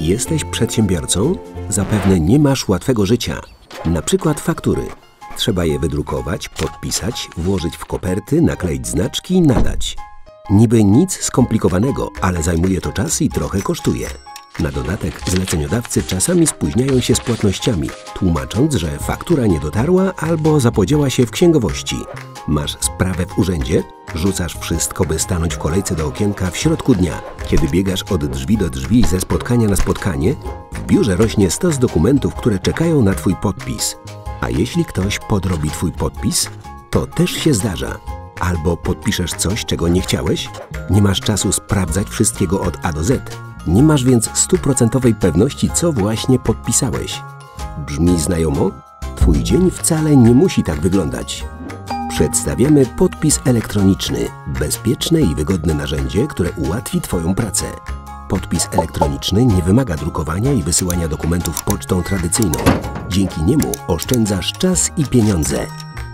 Jesteś przedsiębiorcą? Zapewne nie masz łatwego życia. Na przykład faktury. Trzeba je wydrukować, podpisać, włożyć w koperty, nakleić znaczki i nadać. Niby nic skomplikowanego, ale zajmuje to czas i trochę kosztuje. Na dodatek zleceniodawcy czasami spóźniają się z płatnościami, tłumacząc, że faktura nie dotarła albo zapodziała się w księgowości. Masz sprawę w urzędzie? Rzucasz wszystko, by stanąć w kolejce do okienka w środku dnia. Kiedy biegasz od drzwi do drzwi ze spotkania na spotkanie, w biurze rośnie stos dokumentów, które czekają na Twój podpis. A jeśli ktoś podrobi Twój podpis, to też się zdarza. Albo podpiszesz coś, czego nie chciałeś, nie masz czasu sprawdzać wszystkiego od A do Z. Nie masz więc stuprocentowej pewności, co właśnie podpisałeś. Brzmi znajomo? Twój dzień wcale nie musi tak wyglądać. Przedstawiamy podpis elektroniczny, bezpieczne i wygodne narzędzie, które ułatwi Twoją pracę. Podpis elektroniczny nie wymaga drukowania i wysyłania dokumentów pocztą tradycyjną. Dzięki niemu oszczędzasz czas i pieniądze.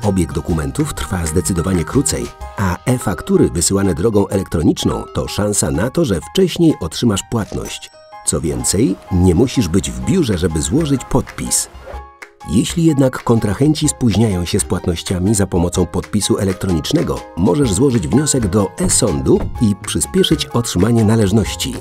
Obieg dokumentów trwa zdecydowanie krócej, a e-faktury wysyłane drogą elektroniczną to szansa na to, że wcześniej otrzymasz płatność. Co więcej, nie musisz być w biurze, żeby złożyć podpis. Jeśli jednak kontrahenci spóźniają się z płatnościami za pomocą podpisu elektronicznego, możesz złożyć wniosek do e-sądu i przyspieszyć otrzymanie należności.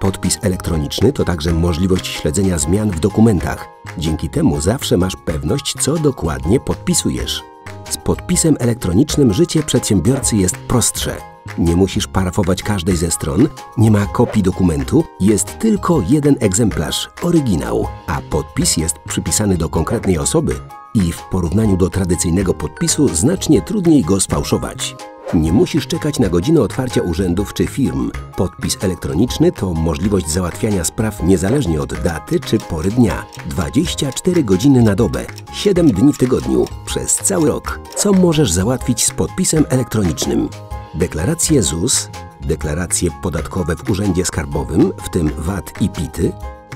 Podpis elektroniczny to także możliwość śledzenia zmian w dokumentach. Dzięki temu zawsze masz pewność, co dokładnie podpisujesz. Z podpisem elektronicznym życie przedsiębiorcy jest prostsze. Nie musisz parafować każdej ze stron, nie ma kopii dokumentu, jest tylko jeden egzemplarz, oryginał, a podpis jest przypisany do konkretnej osoby i w porównaniu do tradycyjnego podpisu znacznie trudniej go sfałszować. Nie musisz czekać na godzinę otwarcia urzędów czy firm. Podpis elektroniczny to możliwość załatwiania spraw niezależnie od daty czy pory dnia. 24 godziny na dobę, 7 dni w tygodniu, przez cały rok. Co możesz załatwić z podpisem elektronicznym? Deklaracje ZUS, deklaracje podatkowe w Urzędzie Skarbowym, w tym VAT i PIT-y,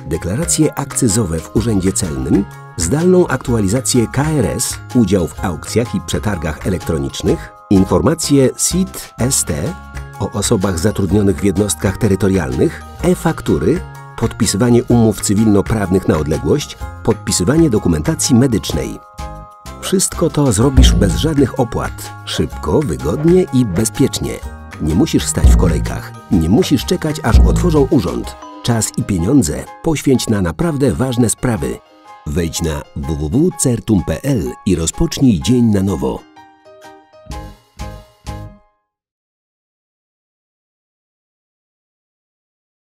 deklaracje akcyzowe w Urzędzie Celnym, zdalną aktualizację KRS, udział w aukcjach i przetargach elektronicznych, informacje SIT-ST o osobach zatrudnionych w jednostkach terytorialnych, e-faktury, podpisywanie umów cywilnoprawnych na odległość, podpisywanie dokumentacji medycznej. Wszystko to zrobisz bez żadnych opłat, szybko, wygodnie i bezpiecznie. Nie musisz stać w kolejkach, nie musisz czekać, aż otworzą urząd. Czas i pieniądze poświęć na naprawdę ważne sprawy. Wejdź na www.certum.pl i rozpocznij dzień na nowo.